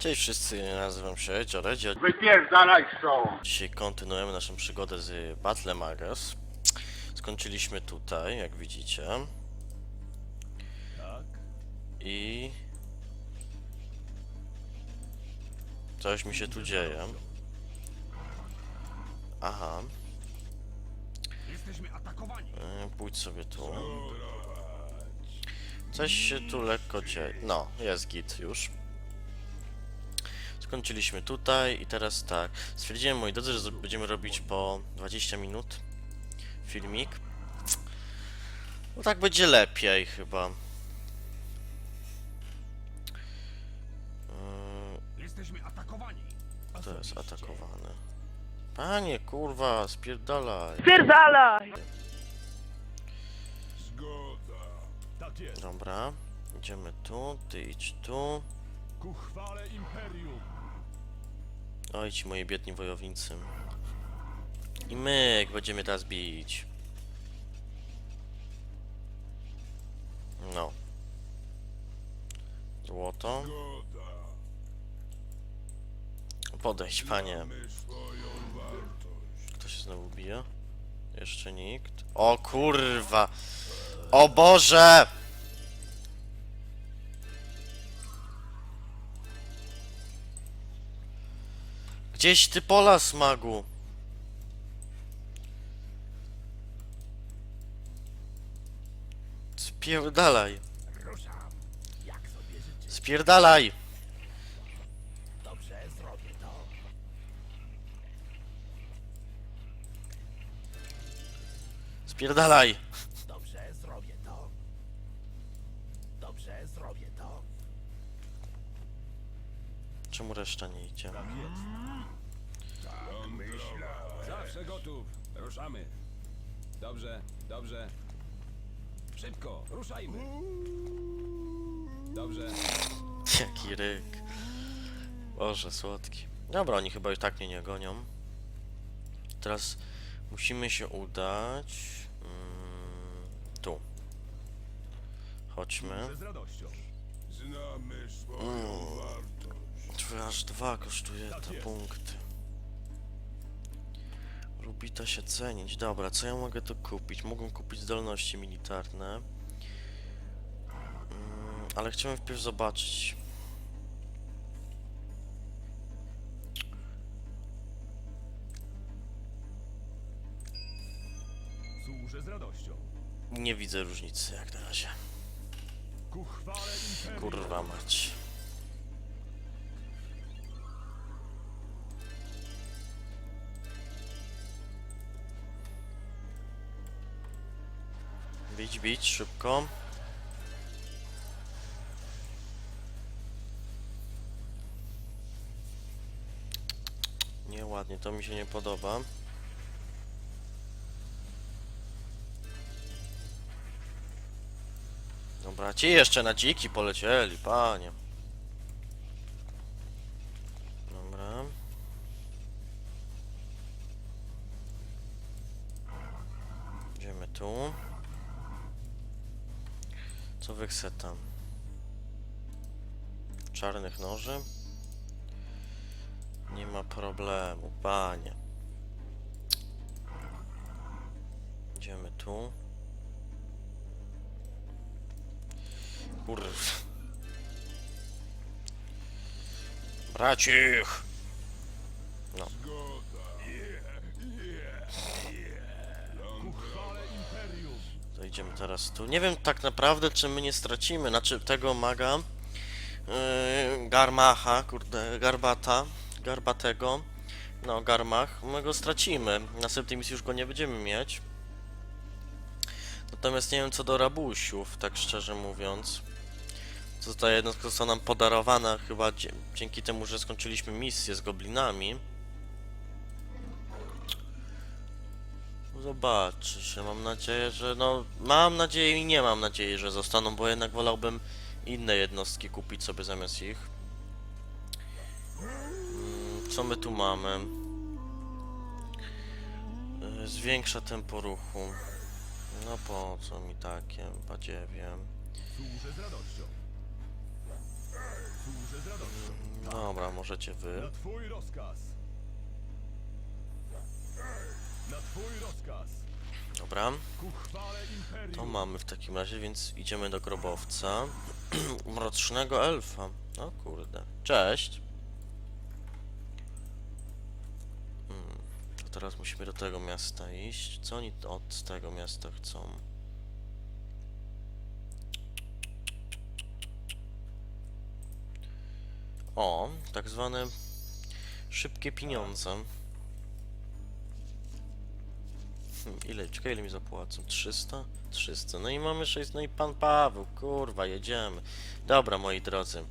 Cześć wszyscy, nazywam się Dzioredzio. Wypierdalaj stąd! Dzisiaj kontynuujemy naszą przygodę z Battle Magas. Skończyliśmy tutaj, jak widzicie. Tak? I... Coś mi się tu dzieje. Aha, Jesteśmy atakowani. e, pójdź sobie tu. Coś się tu lekko dzieje. No, jest git już. Skończyliśmy tutaj i teraz tak. Stwierdziłem, moi drodzy, że będziemy robić po 20 minut filmik. No tak będzie lepiej chyba. Yy, Jesteśmy atakowani. Kto jest atakowany? Panie, kurwa, spierdalaj. Spierdalaj! Zgoda. Tak jest. Dobra, idziemy tu, ty idź tu. Ku chwale Imperium. Oj, ci moi biedni wojownicy. I myk, będziemy teraz bić. No. Złoto. Podejdź, panie. Kto się znowu bije? Jeszcze nikt. O kurwa! O Boże! Gdzieś ty pola smagu. Spierdalaj. Spierdalaj. Dobrze, zrobię to. Spierdalaj. Dobrze, zrobię to. Dobrze, zrobię to. Czemu reszta nie idzie? Tak jest. Tak gotów. Ruszamy. Dobrze, dobrze. Szybko, ruszajmy. Dobrze. Jaki ryk. Boże, słodki. Dobra, oni chyba i tak mnie nie gonią. Teraz musimy się udać... Mm, tu. Chodźmy. Z radością. Znamy swoją Mm. wartość. Aż dwa kosztuje Tak te jest. punkty. Lubi to się cenić. Dobra, co ja mogę tu kupić? Mogę kupić zdolności militarne. Mm, ale chciałem wpierw zobaczyć. Służę z radością. Nie widzę różnicy jak na razie. Kurwa mać. Bić, bić, szybko. Nieładnie, to mi się nie podoba. Dobra, ci jeszcze na dziki polecieli, panie. Dobra. Idziemy tu. Co wy chce tam? Czarnych noży? Nie ma problemu, panie. Idziemy tu. Kurw. Bracich! Idziemy teraz tu. Nie wiem tak naprawdę, czy my nie stracimy. Znaczy tego maga. Yy, Garmacha, kurde, Garbata. Garbatego. No, Garmach. My go stracimy. W następnej misji już go nie będziemy mieć. Natomiast nie wiem co do rabusiów, tak szczerze mówiąc. Ta jednostka została nam podarowana chyba dzięki temu, że skończyliśmy misję z goblinami. Zobaczy się, mam nadzieję, że no... Mam nadzieję i nie mam nadziei, że zostaną, bo jednak wolałbym inne jednostki kupić sobie zamiast ich. Mm, Co my tu mamy? Y, Zwiększa tempo ruchu. No po co mi takie, badziewie. Służę z radością. Służę z radością. Dobra, możecie wy. Na twój rozkaz. Na twój rozkaz. Dobra. To mamy w takim razie, więc idziemy do grobowca. Mrocznego elfa. O kurde. Cześć. Hmm. To teraz musimy do tego miasta iść. Co oni od tego miasta chcą? O, tak zwane szybkie pieniądze. Ile, czekaj, ile mi zapłacą? 300? 300. No i mamy 6, no i pan Paweł, kurwa, jedziemy. Dobra, moi drodzy.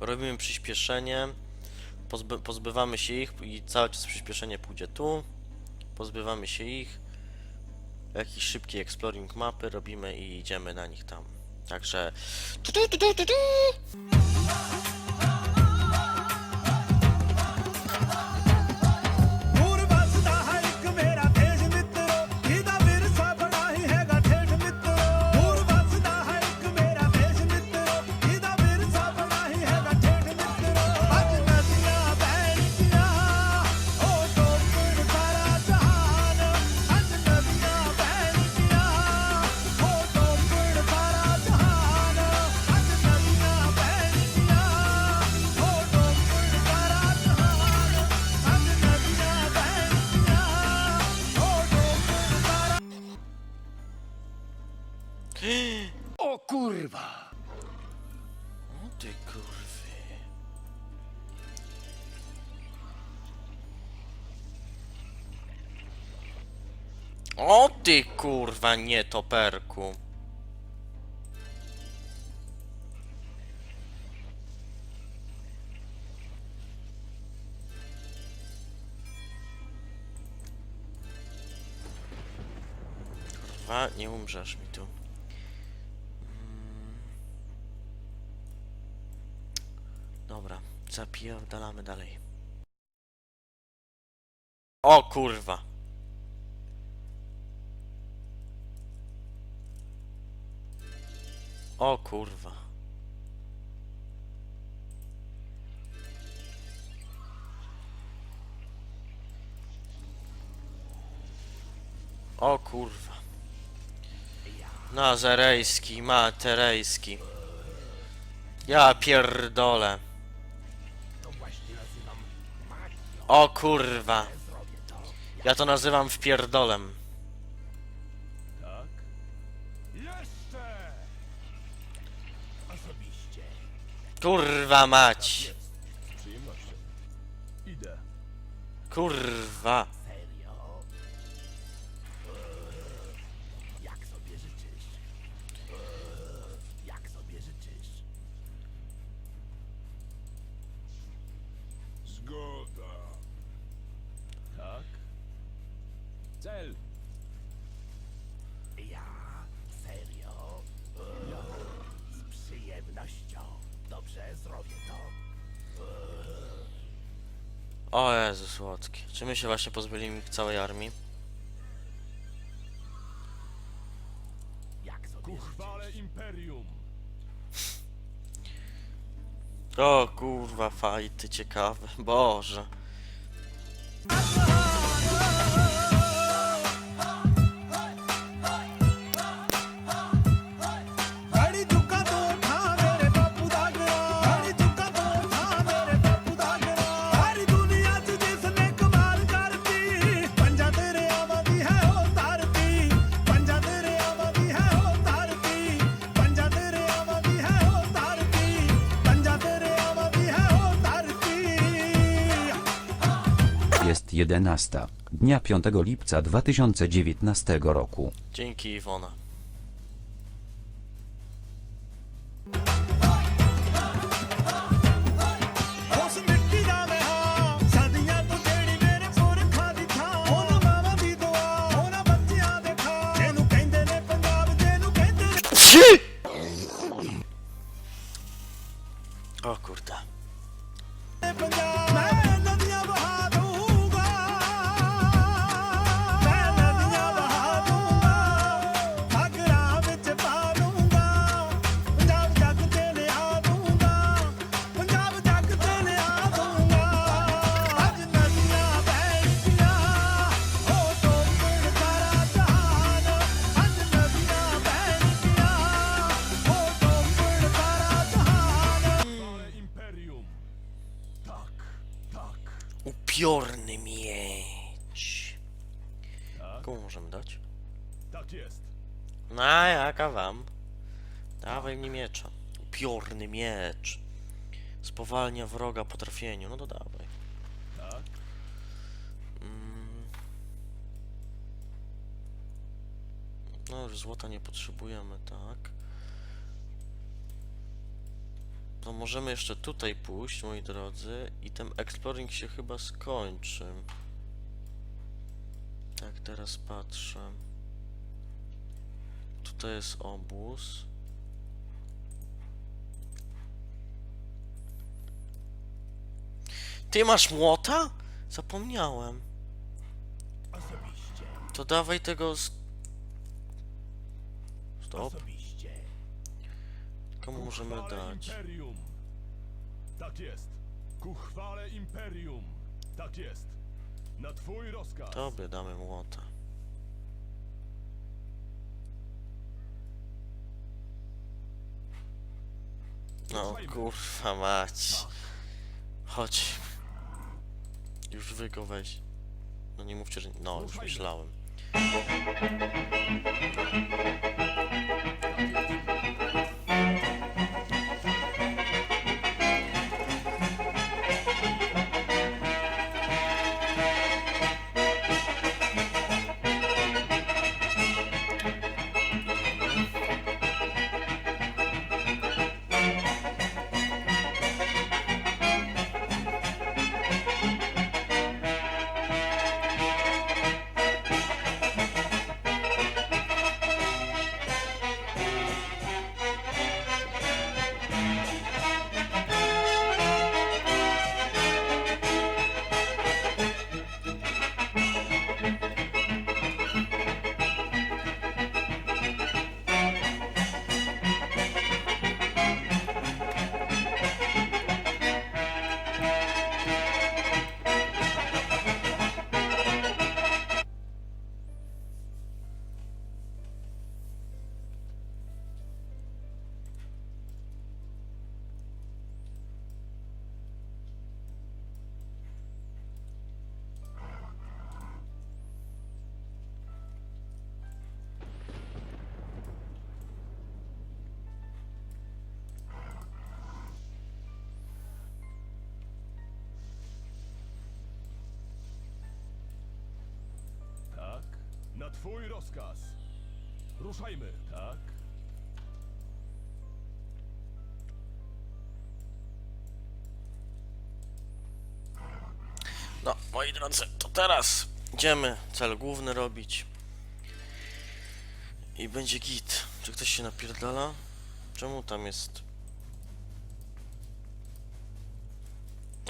Robimy przyspieszenie. Pozby, pozbywamy się ich i cały czas przyspieszenie pójdzie tu. Pozbywamy się ich. Jakiś szybki exploring mapy robimy i idziemy na nich tam. Także... O ty kurwa nie toperku. Kurwa, nie umrzesz mi tu. Dobra, zapierdalamy dalej. O kurwa. O kurwa. O kurwa. Nazarejski, materejski. Ja pierdolę. O kurwa. Ja to nazywam wpierdolem. Kurwa mać. Kurwa. Jak sobie życzysz? Jak sobie życzysz? Zgoda. Tak? Cel! Zrobię to. O Jezu słodki. Czy my się właśnie pozbyli całej armii? Jak sobie Ku chwale Imperium. O kurwa fajty ciekawe. Boże. 11. Dnia 5 lipca 2019 roku. Dzięki Iwona. ਉਸ ਮਿੱਟੀ ਦਾ ਮੈਂ ਹਾਂ ਸਦੀਆਂ ਤੋਂ ਜਿਹੜੀ ਮੇਰੇ ਪੁਰਖਾਂ ਦੀ ਥਾਂ ਉਹਨਾਂ ਮਾਵਾਂ ਦੀ ਦੁਆ ਉਹਨਾਂ ਬੱਚਿਆਂ ਦੇ ਖਾ ਜਿਹਨੂੰ ਕਹਿੰਦੇ ਨੇ ਪੰਜਾਬ ਜਿਹਨੂੰ ਕਹਿੰਦੇ ਨੇ O kurde. ਪੰਜਾਬ ਮੈਂ A jaka wam? Dawaj mi miecza. Upiorny miecz. Spowalnia wroga po trafieniu. No to dawaj. Tak, Mm. No już złota nie potrzebujemy, tak. To możemy jeszcze tutaj pójść, moi drodzy, i ten exploring się chyba skończy. Tak, teraz patrzę. Tutaj jest obóz. Ty masz młota? Zapomniałem. To dawaj tego z... Stop. Komu możemy dać? Tak jest. Ku chwale Imperium. Tak jest. Na twój rozkaz. Tobie damy młota. No kurwa mać. Chodź. Już wy go weź. No nie mówcie, że... No, już myślałem. Rozkaz. Ruszajmy. Tak. No, moi drodzy, to teraz idziemy cel główny robić. I będzie git. Czy ktoś się napierdala? Czemu tam jest...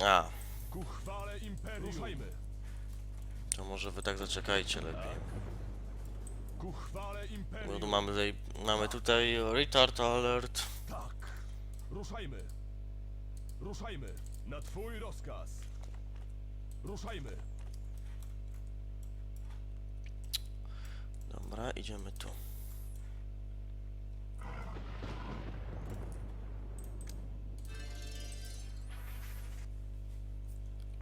A, Ku chwale Imperium. Ruszajmy. to może wy tak zaczekajcie lepiej. Ku chwale Bo tu Imperium. mamy tutaj, mamy tutaj retard alert. Tak. Ruszajmy. Ruszajmy. Na twój rozkaz. Ruszajmy. Dobra, idziemy tu.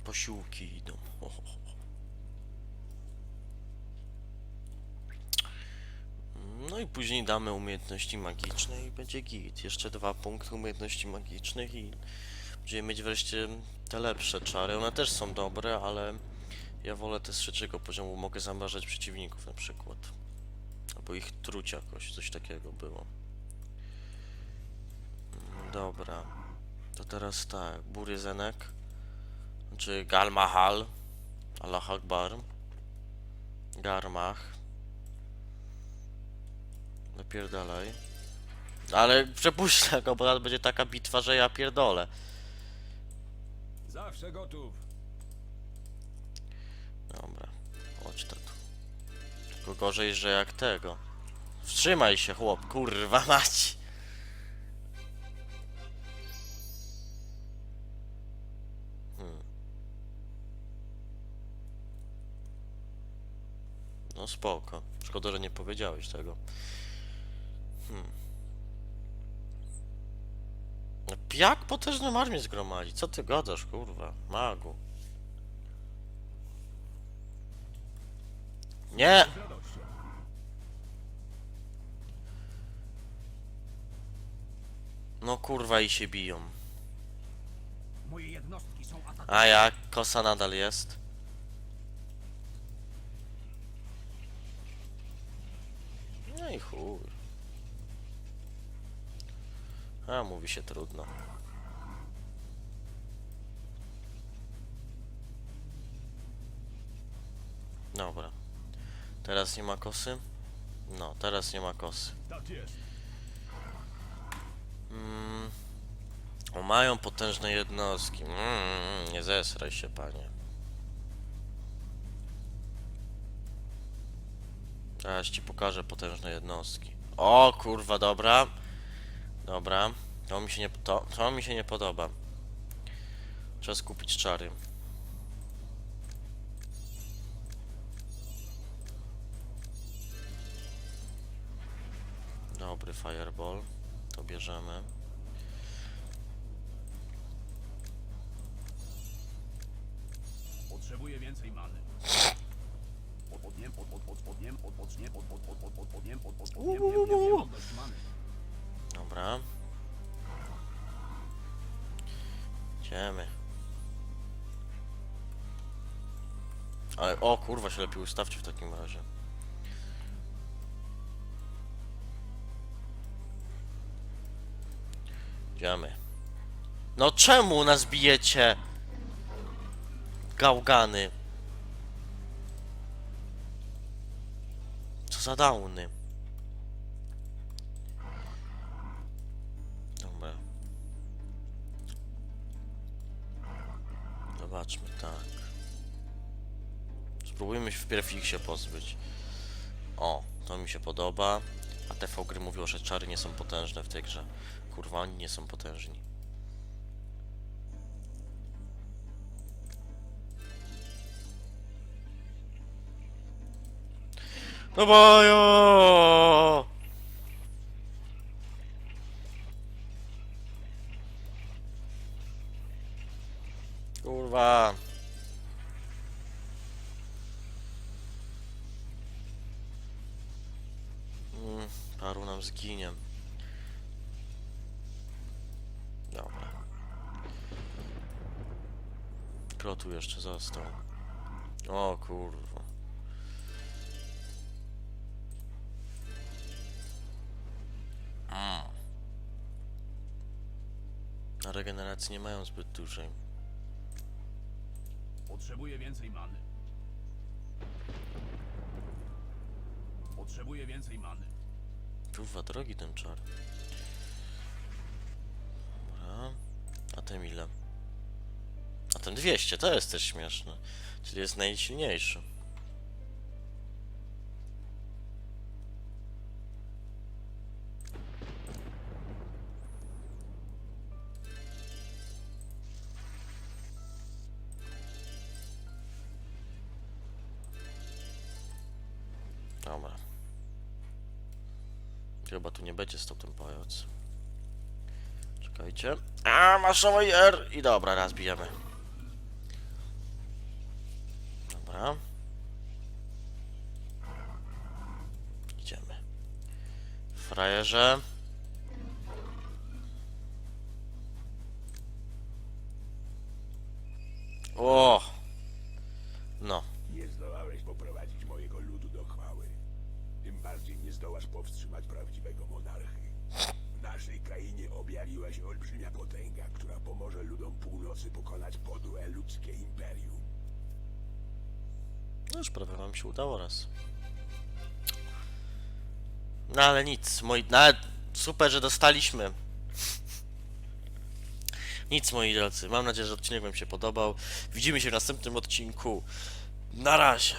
Posiłki idą. Ho, ho, ho. Później damy umiejętności magiczne i będzie git. Jeszcze dwa punkty umiejętności magicznych i będziemy mieć wreszcie te lepsze czary. One też są dobre, ale ja wolę te z trzeciego poziomu. Mogę zamrażać przeciwników na przykład. Albo ich truć jakoś, coś takiego było. Mm, Dobra. To teraz tak, Buryzenek. Czy Galmahal. Allah Akbar. Garmach. Napierdalaj. Ale przepuszczę go, bo teraz będzie taka bitwa, że ja pierdolę. Zawsze gotów. Dobra, chodź tu. Tylko gorzej, że jak tego. Wstrzymaj się, chłop, kurwa mać. Hmm. No spoko. Szkoda, że nie powiedziałeś tego. Hmm. No, Jak potężną armię zgromadzić? Co ty gadasz, kurwa? Magu. Nie! No kurwa i się biją. A jak? Kosa nadal jest. No i chuj. A mówi się trudno. Dobra. Teraz nie ma kosy? No, teraz nie ma kosy. Tak. Mm. O, mają potężne jednostki. Mm, nie zesraj się, panie. Teraz ci pokażę potężne jednostki. O, kurwa, dobra. Dobra. To mi się nie, to, to mi się nie podoba. Trzeba skupić czary. Dobry fireball. To bierzemy. Potrzebuję więcej many. Odpodniem, odpodniem, odpodniem. Idziemy. Ale o kurwa się lepiej ustawcie w takim razie. Idziemy. No czemu nas bijecie? Gałgany. Co za downy. Zobaczmy, tak. Spróbujmy się wpierw ich się pozbyć. O, to mi się podoba. A TV gry mówiło, że czary nie są potężne w tej grze. Kurwa, oni nie są potężni. No! Kurwa. Kto tu jeszcze został? O kurwa. Mm. Na regeneracji nie mają zbyt dużej. Potrzebuję więcej many. Potrzebuję więcej many. Kurwa, drogi ten czar. Dobra. A ten ile? A ten 200, to jest też śmieszne. Czyli jest najsilniejszy. Dobra. Chyba tu nie będzie stał ten pajac. Czekajcie. A, maszowej R! I dobra, raz bijemy. Dobra. Idziemy. Frajerze. O! No. Nie zdołałeś poprowadzić mojego ludu do chwały. Tym bardziej nie zdołasz powstrzymać prawdziwego monarchy. W naszej krainie objawiła się olbrzymia potęga, która pomoże ludom północy pokonać podłe ludzkie imperium. No już prawie wam się udało raz. No ale nic, moi... Nawet super, że dostaliśmy. Nic, moi drodzy. Mam nadzieję, że odcinek wam się podobał. Widzimy się w następnym odcinku. Na razie.